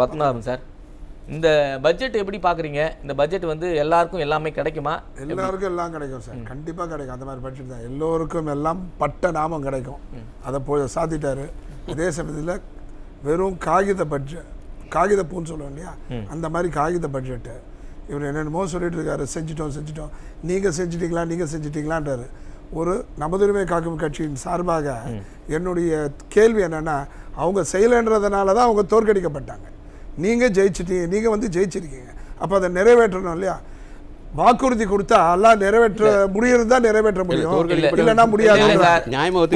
Padmanabhan sir. இந்த budget எப்படி பார்க்குறீங்க இந்த பட்ஜெட் வந்து எல்லாருக்கும் எல்லாமே கிடைக்குமா? எல்லாருக்கும் எல்லாம் கிடைக்கும் சார். கண்டிப்பாக கிடைக்கும். அந்த மாதிரி பட்ஜெட் தான். எல்லோருக்கும் எல்லாம் பட்ட நாமம் கிடைக்கும். அதை போய் சாத்திட்டாரு. அதே சமயத்தில் வெறும் காகித பட்ஜெட் காகித பூன்னு சொல்லுவோம் இல்லையா? அந்த மாதிரி காகித பட்ஜெட்டு இவர் என்னென்னமோ சொல்லிட்டு இருக்காரு. செஞ்சிட்டோம் செஞ்சிட்டோம். நீங்கள் செஞ்சிட்டீங்களா நீங்கள் செஞ்சிட்டீங்களான்றாரு. ஒரு நமதுரிமை காக்கும் கட்சியின் சார்பாக என்னுடைய கேள்வி என்னன்னா அவங்க செய்யலைன்றதுனால தான் அவங்க தோற்கடிக்கப்பட்டாங்க. நீங்கள் ஜெயிச்சிட்டீங்க நீங்கள் வந்து ஜெயிச்சிருக்கீங்க. அப்போ அதை நிறைவேற்றணும் இல்லையா? வாக்குறுதி கொடுத்தா எல்லாம் நிறைவேற்ற முடியிருந்தா நிறைவேற்ற முடியும். இல்லைன்னா முடியாது.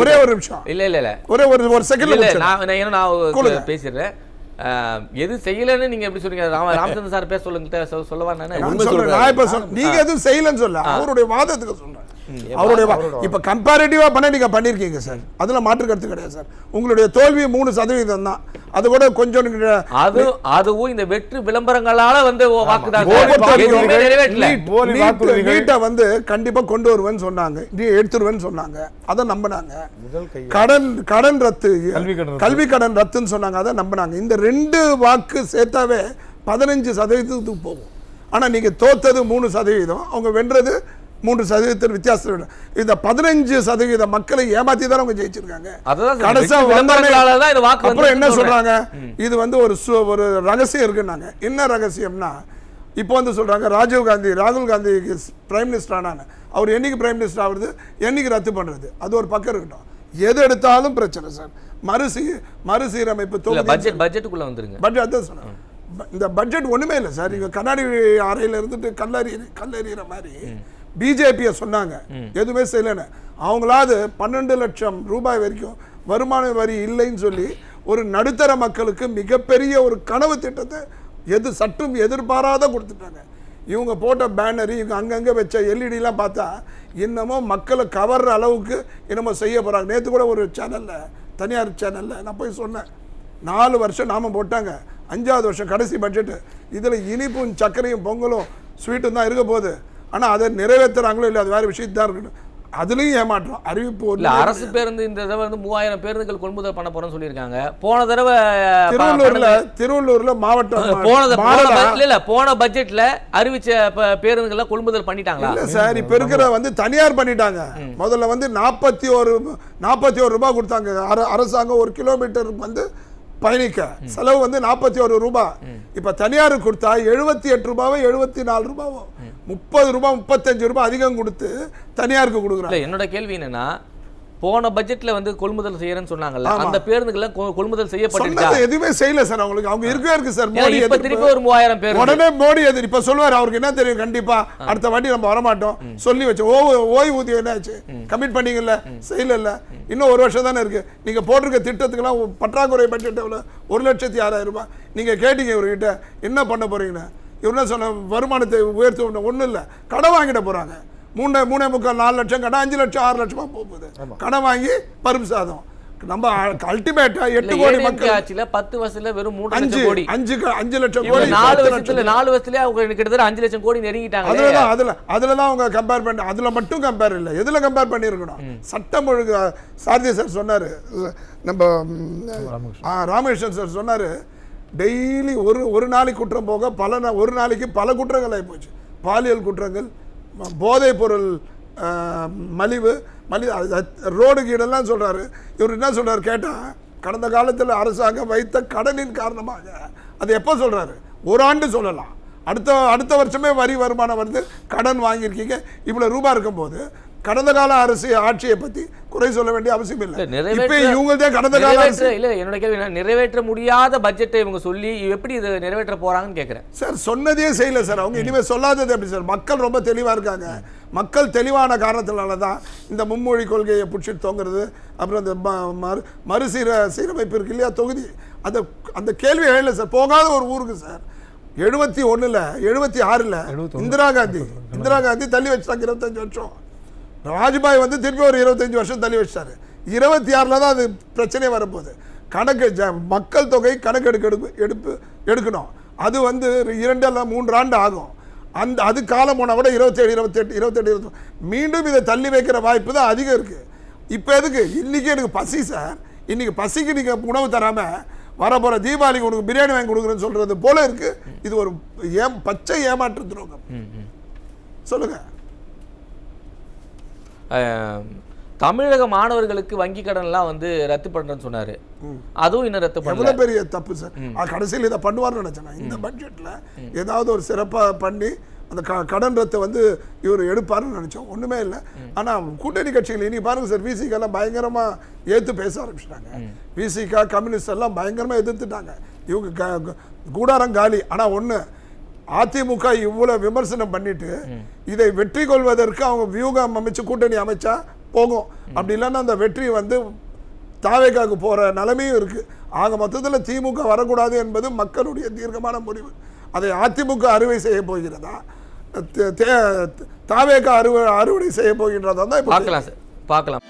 ஒரே ஒரு நிமிஷம். இல்ல இல்ல இல்ல. ஒரே ஒரு ஒரு இல்ல செகண்ட் இல்ல நான் நான். பேசிடுறேன். எது செய்யலன்னு நீங்க எப்படி சொல்றீங்க? ராம ராமச்சந்திரன் சார் பேச சொல்லுங்க சொல்ல- சொல்லவா நானு. நீங்க எதுவும் செய்யலன்னு சொல்ல அவருடைய வாதத்துக்கு சொல்றேன். அவருடைய இப்ப கம்பேரிட்டிவா பண்ண நீங்க பண்ணிருக்கீங்க சார். அதுல மாற்று கருத்து கிடையாது சார். உங்களுடைய தோல்வி மூணு சதவீதம் தான் அது கூட கொஞ்சம் அது அதுவும் இந்த வெற்று விளம்பரங்களால வந்து. நீட்டை வந்து கண்டிப்பா கொண்டு வருவேன்னு சொன்னாங்க. நீ எடுத்துருவேன்னு சொன்னாங்க. அதை நம்பினாங்க. கடன் கடன் ரத்து கல்வி கடன் ரத்து. கல்வி கடன் ரத்துன்னு சொன்னாங்க. அதை நம்பினாங்க. இந்த ரெண்டு வாக்கு சேர்த்தாவே பதினஞ்சு சதவீதத்துக்கு போகும். ஆனா நீங்க தோத்தது மூணு சதவீதம். அவங்க வென்றது மூன்று சதவீதத்தில் வித்தியாசம் இந்த பதினஞ்சு சதவீத மக்களை ஏமாத்தி தான் அவங்க ஜெயிச்சிருக்காங்க. அதுதான் சார், கடைசியா வெற்று விளம்பரங்களால தான் இது வாக்கு அப்புறம் என்ன சொல்றாங்க. இது வந்து ஒரு ஒரு ரகசியம் இருக்குன்னாங்க. என்ன ரகசியம்னா இப்போ வந்து சொல்றாங்க ராஜீவ் காந்தி ராகுல் காந்தி பிரைம் மினிஸ்டர் ஆனாங்க. அவர் என்னைக்கு பிரைம் மினிஸ்டர் ஆகுறது? என்னைக்கு ரத்து பண்றது? அது ஒரு பக்கம் இருக்கட்டும். எது எடுத்தாலும் பிரச்சனை சார். மறுசீ மறுசீரமைப்பு பட்ஜெட் பட்ஜெட்டுக்குள்ள வந்துருங்க. பட்ஜெட் அதான் சொன்னேன். ப- இந்த பட்ஜெட் ஒண்ணுமே இல்லை சார். இங்க கண்ணாடி அறையில இருந்துட்டு கல்லறி கல்லறிகிற மாதிரி பிஜேபியை சொன்னாங்க. எதுவுமே செய்யலைன்னு. அவங்களாவது பன்னெண்டு லட்சம் ரூபாய் வரைக்கும் வருமான வரி இல்லைன்னு சொல்லி ஒரு நடுத்தர மக்களுக்கு மிகப்பெரிய ஒரு கனவு திட்டத்தை எது சற்றும் எதிர்பாராத கொடுத்துட்டாங்க. இவங்க போட்ட பேனர் இவங்க அங்கங்கே வச்ச எல்இடிலாம் பார்த்தா இன்னமும் மக்களை கவர்ற அளவுக்கு என்னமோ செய்ய போகிறாங்க நேற்று கூட ஒரு சேனலில் தனியார் சேனலில் நான் போய் சொன்னேன். நாலு வருஷம் நாம போட்டாங்க. அஞ்சாவது வருஷம் கடைசி பட்ஜெட்டு இதில் இனிப்பும் சர்க்கரையும் பொங்கலும் ஸ்வீட்டும் தான் இருக்க போகுது. ஆனால் அதை நிறைவேற்றுறாங்களோ இல்லை அது வேறு விஷயத்து தான் இருக்கணும். அதுலேயும் ஏமாற்றம். அறிவிப்பு இல்ல அரசு பேருந்து இந்த தடவை வந்து மூவாயிரம் பேருந்துகள் கொள்முதல் பண்ண போறோம்னு சொல்லியிருக்காங்க. போன தடவை திருவள்ளூர்ல திருவள்ளூர்ல மாவட்டம் போன போன இல்ல போன பட்ஜெட்ல அறிவிச்ச ப- பேருந்துகளை கொள்முதல் பண்ணிட்டாங்களா? இல்ல சார் இப்ப இருக்கிற வந்து தனியார் பண்ணிட்டாங்க. முதல்ல வந்து நாற்பத்தி ஒரு நாற்பத்தி ஒரு ரூபாய் கொடுத்தாங்க. அர- அரசாங்கம் ஒரு கிலோமீட்டருக்கு வந்து பயணிக்க செலவு வந்து நாற்பத்தி ஒரு ரூபாய் இப்ப தனியாருக்கு கொடுத்தா எழுபத்தி எட்டு ரூபாவோ எழுபத்தி நாலு ரூபாவோ முப்பது ரூபாய் முப்பத்தஞ்சு ரூபாய் அதிகம் கொடுத்து தனியாருக்கு கொடுக்குறாங்க. என்னோட கேள்வி என்னன்னா போன பட்ஜெட்ல வந்து கொள்முதல் செய்யறேன்னு சொன்னாங்கல்ல. அந்த பேருந்துகள் கொள்முதல் செய்யப்பட்டுச்சா சொன்னது எதுவுமே செய்யல சார். அவங்களுக்கு அவங்க இருக்கவே இருக்கு சார். மோடி இப்ப. திருப்பி ஒரு மூவாயிரம் பேர் உடனே மோடி எதிர் இப்ப சொல்லுவார் அவருக்கு என்ன தெரியும்? கண்டிப்பா அடுத்த வாட்டி நம்ம வரமாட்டோம். சொல்லி வச்சு ஓ ஓய்வூதியம் என்னாச்சு? கமிட் பண்ணீங்கல்ல? செய்யல இன்னும் ஒரு வருஷம் தானே இருக்கு. நீங்க போட்டிருக்க திட்டத்துக்கெல்லாம் பற்றாக்குறை பட்ஜெட் எவ்வளவு? ஒரு லட்சத்தி ஆறாயிரம் ரூபாய். நீங்க கேட்டீங்க இவர்கிட்ட என்ன பண்ண போறீங்கன்னு. இவர் என்ன சொன்ன வருமானத்தை உயர்த்த ஒன்றும் இல்லை. கடன் வாங்கிட போறாங்க. மூணு மூணே முக்கால் நாலு லட்சம் கடன் அஞ்சு லட்சம் ஆறு லட்சமா போக போகுது கடன் வாங்கி பருப்பு சாதம். நம்ம அல்டிமேட்டா எட்டு கோடி மக்கள். ஆட்சியில பத்து வருஷத்துல வெறும் மூன்று அஞ்சு கோடி. அஞ்சு அஞ்சு லட்சம் கோடி நாலு வருஷத்துல நாலு வருஷத்துல அவங்க கிட்டத்தட்ட அஞ்சு லட்சம் கோடி நெருங்கிட்டாங்க அதுல தான் அதுல அதுல தான் அவங்க கம்பேர் பண்ண அதுல மட்டும் கம்பேர் இல்லை. எதுல கம்பேர் பண்ணியிருக்கணும்? சட்டம் ஒழுங்கு சாரதி சார் சொன்னாரு. நம்ம ராமகிருஷ்ணன். சார் சொன்னாரு டெய்லி ஒரு ஒரு நாளைக்கு குற்றம் போக பல ஒரு நாளைக்கு பல குற்றங்கள் ஆகி போச்சு பாலியல் குற்றங்கள் ம- போதைப் பொருள் மலிவு அது- ரோடு கீடெல்லாம் சொல்கிறாரு இவர் என்ன சொல்கிறார் கேட்டால் கடந்த காலத்தில் அரசாங்கம் வைத்த கடனின் காரணமாக அது எப்போ சொல்கிறாரு ஒரு ஆண்டு சொல்லலாம். அடுத்த அடுத்த வருஷமே வரி வருமானம் வந்து கடன் வாங்கியிருக்கீங்க இவ்வளோ ரூபா இருக்கும்போது கடந்த கால அரசு ஆட்சியை பத்தி குறை சொல்ல வேண்டிய அவசியம் இல்லை. இல்ல, நிறைவேற்ற- இப்ப இவங்கள்தே கடந்த கால அரசு இல்ல என்னோட கேள்வி நிறைவேற்ற முடியாத பட்ஜெட்டை இவங்க சொல்லி எப்படி இது நிறைவேற்ற போறாங்கன்னு கேக்குறேன். சார் சொன்னதே செய்யல சார். அவங்க இனிமே சொல்லாதது எப்படி சார்? மக்கள் ரொம்ப தெளிவா இருக்காங்க. மக்கள் தெளிவான காரணத்தினால தான் இந்த மும்மொழி கொள்கையை பிடிச்சிட்டு தொங்குறது. அப்புறம் இந்த ம- மறு மறுசீர சீரமைப்பு இருக்கு இல்லையா தொகுதி. அந்த அந்த கேள்வி எழல சார். போகாத ஒரு ஊருக்கு சார். எழுபத்தி ஒண்ணுல எழுபத்தி ஆறுல இந்திரா காந்தி இந்திரா காந்தி தள்ளி வச்சிட்டாங்க இருபத்தஞ்சு வருஷம். வாஜ்பாய் வந்து திருப்பி ஒரு இருபத்தஞ்சு வருஷம் தள்ளி வச்சிட்டாரு. இருபத்தி ஆறில் தான் அது பிரச்சனையே வரப்போகுது. கணக்கு ஜ- மக்கள் தொகை கணக்கு எடுக்க எடுப்பு எடுப்பு எடுக்கணும். அது வந்து இரண்டு அல்ல மூன்று ஆண்டு ஆகும். அந்த அது காலம் போனால் கூட இருபத்தேழு இருபத்தெட்டு இருபத்தெட்டு இருபத்தி மீண்டும் இதை தள்ளி வைக்கிற வாய்ப்பு தான் அதிகம் இருக்குது இப்போ எதுக்கு? இன்றைக்கி எனக்கு பசி சார். இன்றைக்கி பசிக்கு நீங்கள் உணவு தராமல் வரப்போற தீபாவளிக்கு உனக்கு பிரியாணி வாங்கி கொடுக்குறேன்னு சொல்றது போல இருக்கு. இது ஒரு ஏம் பச்சை ஏமாற்று துரோகம். ம், ம். சொல்லுங்க. அஹ், தமிழக மாணவர்களுக்கு வங்கி கடன்லாம் வந்து ரத்து பண்றேன்னு சொன்னாரு. அதுவும் இன்னும் ரத்து பண்ணல. பெரிய தப்பு சார். கடைசியில் இதை பண்ணுவார்னு நினைச்சேன் நான். இந்த பட்ஜெட்ல ஏதாவது ஒரு சிறப்பா பண்ணி அந்த க- கடன் ரத்தை வந்து இவர் எடுப்பாருன்னு நினைச்சோம். ஒண்ணுமே இல்லை. ஆனா கூட்டணி கட்சிகள் இனி பாருங்க சார் விசிக எல்லாம் பயங்கரமா ஏத்து பேச ஆரம்பிச்சிட்டாங்க. விசிகா கம்யூனிஸ்ட் எல்லாம் பயங்கரமா எதிர்த்துட்டாங்க. இவங்க கூடாரம் காலி. ஆனா ஒண்ணு அதிமுக இவ்வளவு விமர்சனம் பண்ணிட்டு இதை வெற்றி கொள்வதற்கு அவங்க வியூகம் அமைச்சு கூட்டணி அமைச்சா போகும். அப்படி இல்லைன்னா அந்த வெற்றி வந்து தாவேகாக்கு போற நிலைமையும் இருக்கு. ஆக மொத்தத்தில் திமுக வரக்கூடாது என்பது மக்களுடைய தீர்க்கமான முடிவு. அதை அதிமுக அறுவை செய்ய போகிறதா? தே- அறுவை தாவேகா அறுவடை அறுவடை செய்ய போகின்றதா? தான் பார்க்கலாம் சார். பார்க்கலாம்.